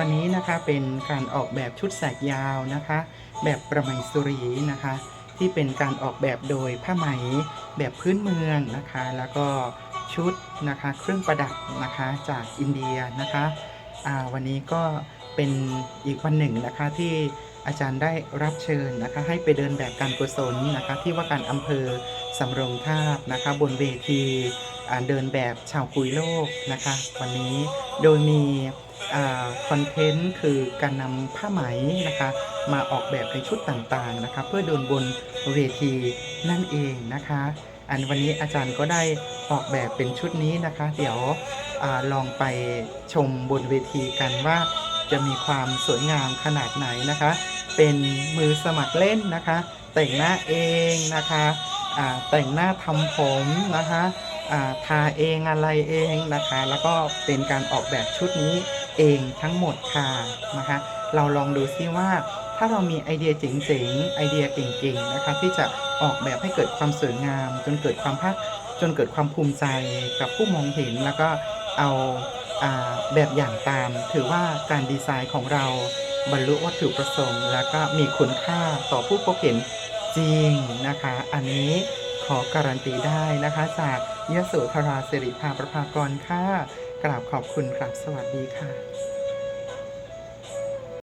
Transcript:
วันนี้นะคะเป็นการออกแบบชุดแสกยาวนะคะ แบบประไหมสุรีนะคะ ที่เป็นการออกแบบโดยผ้าไหมแบบพื้นเมืองนะคะ แล้วก็ชุดนะคะเครื่องประดับนะคะจากอินเดียนะคะอ่าวันนี้ก็เป็นอีกวันหนึ่งนะคะที่อาจารย์ได้รับเชิญนะคะให้ไปเดินแบบการกุศลนะคะที่ว่าการอำเภอสำโรงทาบนะคะบนเวทีเดินแบบชาวคุยโลกนะคะ วันนี้โดยมี คอนเทนต์คือการนำผ้าไหมนะคะมาออกแบบในชุดต่างๆนะคะเพื่อเดินบนเวทีนั่นเองนะคะ อันวันนี้อาจารย์ก็ได้ออกแบบเป็นชุดนี้นะคะ เดี๋ยวอลองไปชมบนเวทีกันว่าจะมีความสวยงามขนาดไหนนะคะ เป็นมือสมัครเล่นนะคะ แต่งหน้าเองนะคะแต่งหน้าทำผมนะคะ ทาเองอะไรเองนะคะ แล้วก็เป็นการออกแบบชุดนี้เองทั้งหมดค่ะนะคะ เราลองดูซิว่าถ้าเรามีไอเดียเจ๋งๆ ไอเดียเก่งๆ นะคะ ที่จะออกแบบให้เกิดความสวยงาม จนเกิดความภาคจนเกิดความภูมิใจกับผู้มองเห็น แล้วก็เอาอาแบบอย่างตาม ถือว่าการดีไซน์ของเราบรรลุวัตถุประสงค์ แล้วก็มีคุณค่าต่อผู้พบเห็นจริงนะคะ อันนี้ ขอการันตีได้นะคะ จากยโสธราสิริภาประภากรค่ะกราบขอบคุณกราบสวัสดีค่ะ